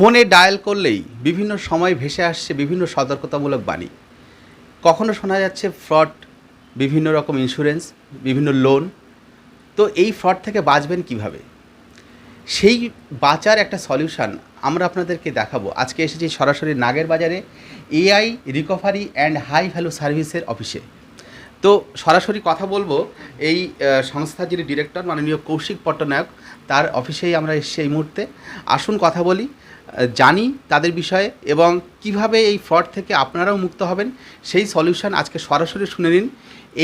ফোনে ডায়াল করলেই বিভিন্ন সময় ভেসে আসছে বিভিন্ন সতর্কতামূলক বাণী। কখনো শোনা যাচ্ছে ফ্রড, বিভিন্ন রকম ইন্স্যুরেন্স বিভিন্ন লোন তো এই ফ্রড থেকে বাঁচবেন কীভাবে? সেই বাঁচার একটা সলিউশন আমরা আপনাদেরকে দেখাবো। আজকে এসেছি সরাসরি নাগের বাজারে AI recovery and high value সার্ভিসের অফিসে তো সরাসরি কথা বলব, এই সংস্থার যিনি ডিরেক্টর মাননীয় কৌশিক পট্টনায়ক, তার অফিসেই আমরা এসেছি এই মুহূর্তে। আসুন কথা বলি জানি তাদের বিষয়ে এবং কীভাবে এই ফ্রড থেকে আপনারাও মুক্ত হবেন সেই সলিউশন আজকে সরাসরি শুনে নিন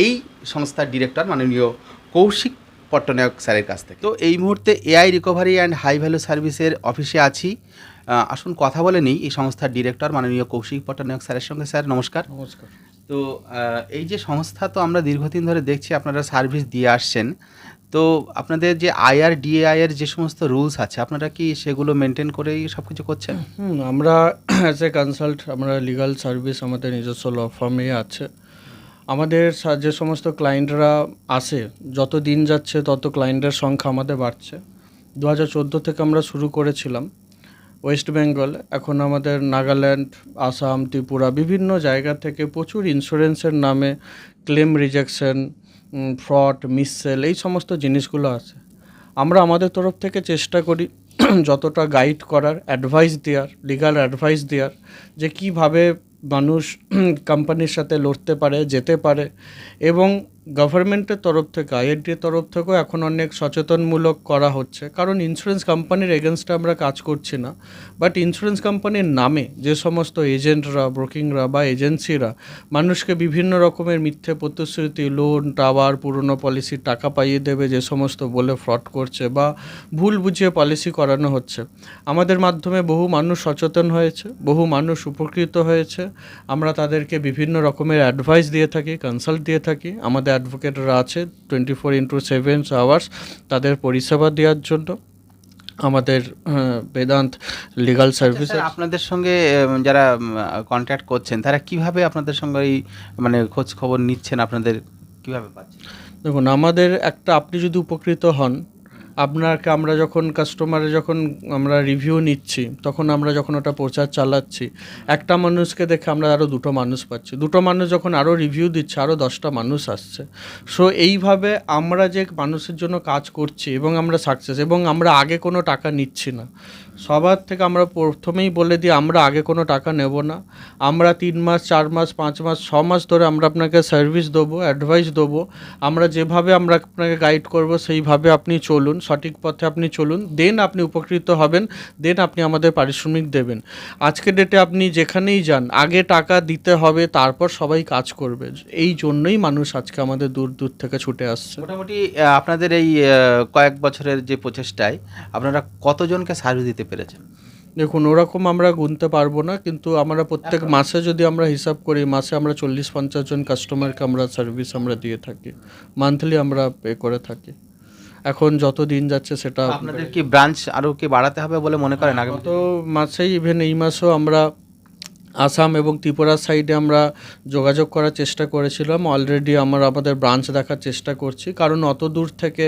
এই সংস্থার ডিরেক্টর মাননীয় কৌশিক পট্টনায়ক স্যারের কাছ থেকে। তো এই মুহূর্তে AI recovery and high value সার্ভিসের অফিসে আছি। আসুন কথা বলে নিই এই সংস্থার ডিরেক্টর মাননীয় কৌশিক পট্টনায়ক স্যারের সঙ্গে। স্যার নমস্কার। নমস্কার। তো এই যে সংস্থা তো আমরা দীর্ঘদিন ধরে দেখছি আপনারা সার্ভিস দিয়ে আসছেন। তো আপনাদের যে আইআর ডিএআই এর যে সমস্ত রুলস আছে, আপনারা কি সেগুলো মেনটেন করেই সব কিছু করছেন আমরা অ্যাজ এ কনসাল্ট আমরা লিগাল সার্ভিস আমাদের নিজস্ব ল ফার্মে আছে। আমাদের যে সমস্ত ক্লায়েন্টরা আসে, যত দিন যাচ্ছে তত ক্লায়েন্টের সংখ্যা আমাদের বাড়ছে। দু হাজার চোদ্দ থেকে আমরা শুরু করেছিলাম ওয়েস্ট বেঙ্গল এখন আমাদের নাগাল্যান্ড আসাম ত্রিপুরা বিভিন্ন জায়গা থেকে প্রচুর ইন্স্যুরেন্সের নামে ক্লেম রিজেকশন ফ্রড, মিসসেল এই সমস্ত জিনিসগুলো আছে। আমরা আমাদের তরফ থেকে চেষ্টা করি যতটা গাইড করার অ্যাডভাইস দেওয়ার লিগাল অ্যাডভাইস দেওয়ার, যে কীভাবে মানুষ কোম্পানির সাথে লড়তে পারে, যেতে পারে এবং গভর্নমেন্টের তরফ থেকে আইআইটির তরফ থেকেও এখন অনেক সচেতনমূলক করা হচ্ছে। কারণ ইন্স্যুরেন্স কোম্পানির এগেনস্টে আমরা কাজ করছি না। বাট ইন্স্যুরেন্স কোম্পানির নামে যে সমস্ত এজেন্টরা ব্রোকিংরা বা এজেন্সিরা মানুষকে বিভিন্ন রকমের মিথ্যে প্রতিশ্রুতি লোন টাওয়ার পুরনো পলিসির টাকা পাইয়ে দেবে, যে সমস্ত বলে ফ্রড করছে বা ভুল বুঝিয়ে পলিসি করানো হচ্ছে। আমাদের মাধ্যমে বহু মানুষ সচেতন হয়েছে, বহু মানুষ উপকৃত হয়েছে। আমরা তাদেরকে বিভিন্ন রকমের অ্যাডভাইস দিয়ে থাকি কনসাল্ট দিয়ে থাকি। আমাদের অ্যাডভোকেটরা আছে twenty four into seven hours তাদের পরিষেবা দেওয়ার জন্য। আমাদের বেদান্ত লিগাল সার্ভিস আপনাদের সঙ্গে যারা কন্ট্যাক্ট করছেন তারা কীভাবে আপনাদের সঙ্গে এই মানে খোঁজ খবর নিচ্ছেন আপনাদের? কীভাবে পাচ্ছেন? দেখুন আমাদের একটা আপনি যদি উপকৃত হন আপনাকে আমরা যখন কাস্টমারে যখন আমরা রিভিউ নিচ্ছি, তখন আমরা যখন ওটা প্রচার চালাচ্ছি, একটা মানুষকে দেখে আমরা আরও দুটো মানুষ পাচ্ছি। দুটো মানুষ যখন আরও রিভিউ দিচ্ছে আরও দশটা মানুষ আসছে। সো এইভাবে আমরা যে মানুষের জন্য কাজ করছি এবং আমরা সাকসেস এবং আমরা আগে কোনো টাকা নিচ্ছি না। সবার থেকে আমরা প্রথমেই বলে দিই, আমরা আগে কোনো টাকা নেব না। আমরা তিন মাস, চার মাস, পাঁচ মাস, ছ মাস ধরে আমরা আপনাকে সার্ভিস দেবো অ্যাডভাইস দেবো। আমরা যেভাবে আমরা আপনাকে গাইড করব, সেইভাবে আপনি চলুন, সঠিক পথে আপনি চলুন। দেন আপনি উপকৃত হবেন দেন আপনি আমাদের পারিশ্রমিক দেবেন। আজকের ডেটে আপনি যেখানেই যান, আগে টাকা দিতে হবে, তারপর সবাই কাজ করবে। এই জন্যই মানুষ আজকে আমাদের দূর দূর থেকে ছুটে আসছে। মোটামুটি আপনাদের এই কয়েক বছরের যে প্রচেষ্টায়, আপনারা কতজনকে সার্ভিস দিতে পেরেছেন দেখুন ওরকম আমরা গুনতে পারব না কিন্তু আমরা প্রত্যেক মাসে যদি আমরা হিসাব করি মাসে আমরা চল্লিশ পঞ্চাশ জন কাস্টমারকে আমরা সার্ভিস আমরা দিয়ে থাকি। মান্থলি আমরা পে করে থাকি। এখন যত দিন যাচ্ছে সেটা আপনাদের কি ব্রাঞ্চ আরও কি বাড়াতে হবে বলে মনে করেন আগে গত মাসেই ইভেন এই মাসেও আমরা আসাম এবং ত্রিপুরার সাইডে আমরা যোগাযোগ করার চেষ্টা করেছিলাম। অলরেডি আমরা আমাদের ব্রাঞ্চ দেখার চেষ্টা করছি। কারণ অত দূর থেকে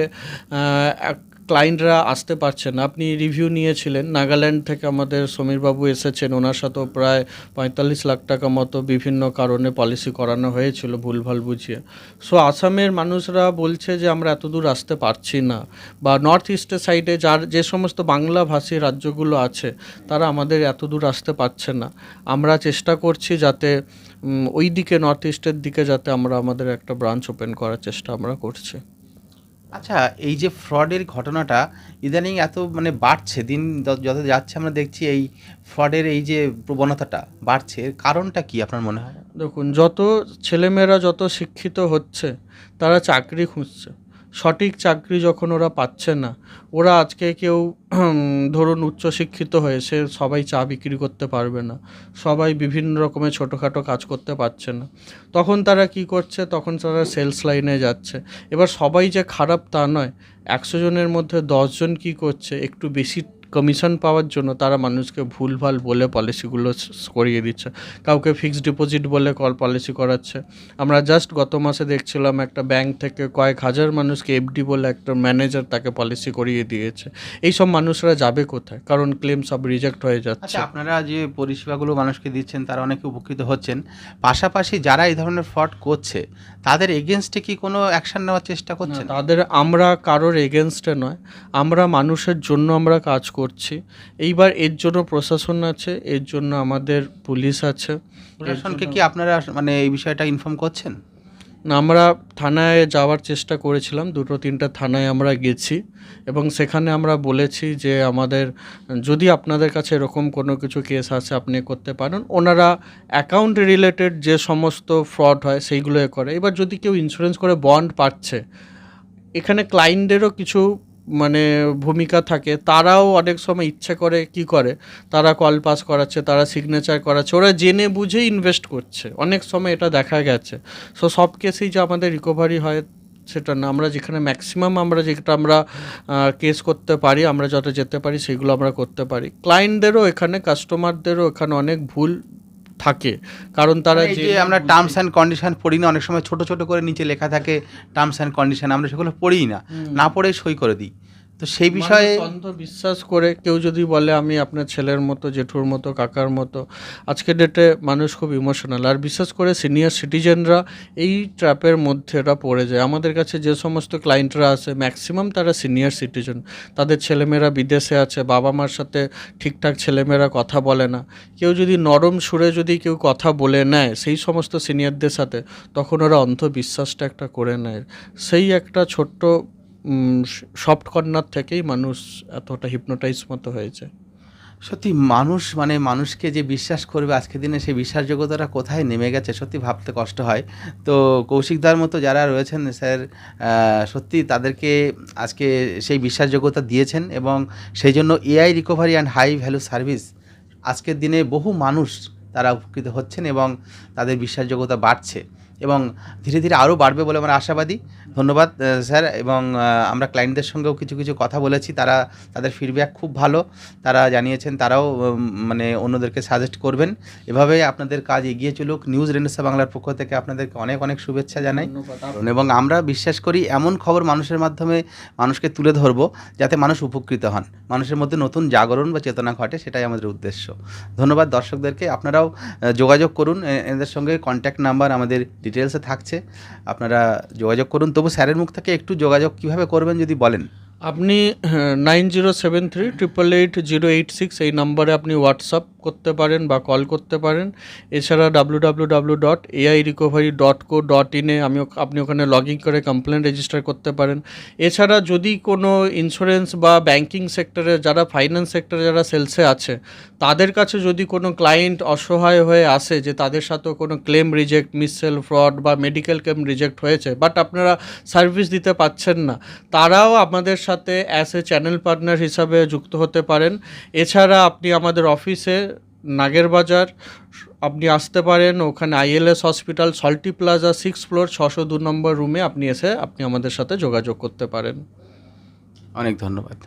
ক্লায়েন্টরা আসতে পারছে না। আপনি রিভিউ নিয়েছিলেন। নাগাল্যান্ড থেকে আমাদের সমীরবাবু এসেছেন। ওনার সাথেও প্রায় পঁয়তাল্লিশ লাখ টাকা মতো বিভিন্ন কারণে পলিসি করানো হয়েছিল, ভুলভাল বুঝিয়ে। সো আসামের মানুষরা বলছে যে, আমরা এত দূর আসতে পারছি না। বা নর্থ ইস্টের সাইডে যার, যে সমস্ত বাংলাভাষী রাজ্যগুলো আছে, তারা আমাদের এত দূর আসতে পারছে না। আমরা চেষ্টা করছি যাতে ওই দিকে নর্থ ইস্টের দিকে যাতে আমরা আমাদের একটা ব্রাঞ্চ ওপেন করার চেষ্টা আমরা করছি। আচ্ছা এই যে ফ্রডের ঘটনাটা, ইদানিং এত মানে বাড়ছে, দিন যত যাচ্ছে, আমরা দেখছি এই ফ্রডের এই যে প্রবণতাটা বাড়ছে কারণটা কি আপনার মনে হয়? দেখুন, যত ছেলেমেয়েরা যত শিক্ষিত হচ্ছে, তারা চাকরি খুঁজছে। সঠিক চাকরি যখন ওরা পাচ্ছে না, ওরা আজকে কেউ ধরুন উচ্চশিক্ষিত হয়েছে সবাই চা বিক্রি করতে পারবে না, সবাই বিভিন্ন রকমের ছোটোখাটো কাজ করতে পারছে না, তখন তারা কি করছে? তখন তারা সেলস লাইনে যাচ্ছে। এবার সবাই যে খারাপ তা নয়, একশো জনের মধ্যে দশজন কি করছে? একটু বেশি কমিশন পাওয়ার জন্য তারা মানুষকে ভুলভাল বলে পলিসিগুলো করিয়ে দিচ্ছে। কাউকে ফিক্সড ডিপোজিট বলে কল পলিসি করাচ্ছে। আমরা জাস্ট গত মাসে দেখছিলাম একটা ব্যাংক থেকে কয়েক হাজার মানুষকে এফডি বলে একটা ম্যানেজার তাকে পলিসি করিয়ে দিয়েছে। এই সব মানুষরা যাবে কোথায়? কারণ ক্লেম সব রিজেক্ট হয়ে যাচ্ছে। আচ্ছা আপনারা যে পরিষেবাগুলো মানুষকে দিচ্ছেন তারা অনেকে উপকৃত হচ্ছেন। পাশাপাশি যারা এই ধরনের ফ্রড করছে তাদের এগেনস্টে কি কোনো অ্যাকশন নেওয়ার চেষ্টা করছে তাদের আমরা কারোর এগেনস্টে নয়। আমরা মানুষের জন্য আমরা কাজ করছি। এইবার এর জন্য প্রশাসন আছে এর জন্য আমাদের পুলিশ আছে। প্রশাসনকে কি আপনারা মানে এই বিষয়টা ইনফর্ম করছেন? না, আমরা থানায় যাওয়ার চেষ্টা করেছিলাম দুটো তিনটা থানায় আমরা গেছি এবং সেখানে আমরা বলেছি যে আমাদের যদি আপনাদের কাছে এরকম কোনো কিছু কেস আছে আপনি করতে পারেন। ওনারা অ্যাকাউন্ট রিলেটেড যে সমস্ত ফ্রড হয় সেইগুলো করে। এবার যদি কেউ ইন্স্যুরেন্স করে বন্ড পাচ্ছে এখানে ক্লায়েন্টদেরও কিছু মানে ভূমিকা থাকে, তারাও অনেক সময় ইচ্ছে করে কি করে? তারা কল পাস করাচ্ছে, তারা সিগনেচার করাচ্ছে, ওরা জেনে বুঝে ইনভেস্ট করছে। অনেক সময় এটা দেখা গেছে। সো সব কেসেই যে আমাদের রিকভারি হয়, সেটা না। আমরা যেখানে ম্যাক্সিমাম আমরা যেটা আমরা কেস করতে পারি, আমরা যত যেতে পারি, সেগুলো আমরা করতে পারি। ক্লায়েন্টদেরও এখানে কাস্টমারদেরও এখানে অনেক ভুল থাকে। কারণ তারা যে আমরা টার্মস অ্যান্ড কন্ডিশন পড়ি না অনেক সময় ছোট ছোট করে নিচে লেখা থাকে টার্মস অ্যান্ড কন্ডিশন আমরা সেগুলো পড়িই না। না পড়ে সই করে দিই। তো সেই বিষয়ে বিশ্বাস করে কেউ যদি বলে আমি আপনার ছেলের মতো জেঠুর মতো কাকার মতো। আজকের ডেটে মানুষ খুব ইমোশনাল আর বিশেষ করে সিনিয়র সিটিজেনরা এই ট্র্যাপের মধ্যে এরা পড়ে যায়। আমাদের কাছে যে সমস্ত ক্লায়েন্টরা আছে ম্যাক্সিমাম তারা সিনিয়র সিটিজেন তাদের ছেলেমেয়েরা বিদেশে আছে বাবা মার সাথে ঠিকঠাক ছেলেমেয়েরা কথা বলে না। কেউ যদি নরম সুরে যদি কেউ কথা বলে নেয় সেই সমস্ত সিনিয়রদের সাথে তখন ওরা অন্ধবিশ্বাসটা একটা করে নেয়। সেই একটা ছোট্ট সফট কর্নার থেকেই মানুষ এতটা হিপনোটাইজ মতো হয়েছে। সত্যি মানুষ মানে মানুষকে যে বিশ্বাস করবে আজকের দিনে সেই বিশ্বাসযোগ্যতাটা কোথায় নেমে গেছে সত্যি ভাবতে কষ্ট হয়। তো কৌশিকদার মতো যারা রয়েছেন স্যার সত্যি তাদেরকে আজকে সেই বিশ্বাসযোগ্যতা দিয়েছেন এবং সেই জন্য AI recovery and high value service আজকের দিনে বহু মানুষ তারা উপকৃত হচ্ছেন এবং তাদের বিশ্বাসযোগ্যতা বাড়ছে। এবং ধীরে ধীরে আরও বাড়বে বলে আমরা আশাবাদী। ধন্যবাদ স্যার এবং আমরা ক্লায়েন্টদের সঙ্গেও কিছু কিছু কথা বলেছি। তারা তাদের ফিডব্যাক খুব ভালো। তারা জানিয়েছেন তারাও মানে অন্যদেরকে সাজেস্ট করবেন। এভাবে আপনাদের কাজ এগিয়ে চলুক। নিউজ রেনেসা বাংলার পক্ষ থেকে আপনাদেরকে অনেক অনেক শুভেচ্ছা জানাই। এবং আমরা বিশ্বাস করি এমন খবর মানুষের মাধ্যমে মানুষকে তুলে ধরবো যাতে মানুষ উপকৃত হন। মানুষের মধ্যে নতুন জাগরণ বা চেতনা ঘটে সেটাই আমাদের উদ্দেশ্য। ধন্যবাদ দর্শকদেরকে। আপনারাও যোগাযোগ করুন। এদের সঙ্গে কন্ট্যাক্ট নাম্বার আমাদের ডিটেলসে থাকছে। আপনারা যোগাযোগ করুন। তবু স্যারের মুখ থেকে একটু যোগাযোগ কীভাবে করবেন যদি বলেন? আপনি nine zero seven three triple eight zero eight six এই নম্বরে আপনি হোয়াটসঅ্যাপ করতে পারেন বা কল করতে পারেন। এছাড়া W W W dot AI recovery dot co dot ইনে আমি আপনি ওখানে লগ ইন করে কমপ্লেন রেজিস্টার করতে পারেন। এছাড়া যদি কোনো ইন্স্যুরেন্স বা ব্যাংকিং সেক্টরে যারা ফাইন্যান্স সেক্টরে যারা সেলসে আছে, তাদের কাছে যদি কোনো ক্লায়েন্ট অসহায় হয়ে আসে যে তাদের সাথেও কোনো ক্লেম রিজেক্ট মিসসেল ফ্রড বা মেডিকেল ক্লেম রিজেক্ট হয়েছে বাট আপনারা সার্ভিস দিতে পাচ্ছেন না, তারাও আমাদের সাথে অ্যাজ এ চ্যানেল পার্টনার হিসাবে যুক্ত হতে পারেন। এছাড়া আপনি আমাদের অফিসে নাগের বাজার, আপনি আসতে পারেন ওখানে ILS hospital, salty plaza, six floor, ছশো দু নম্বর রুমে আপনি এসে আপনি আমাদের সাথে যোগাযোগ করতে পারেন। অনেক ধন্যবাদ।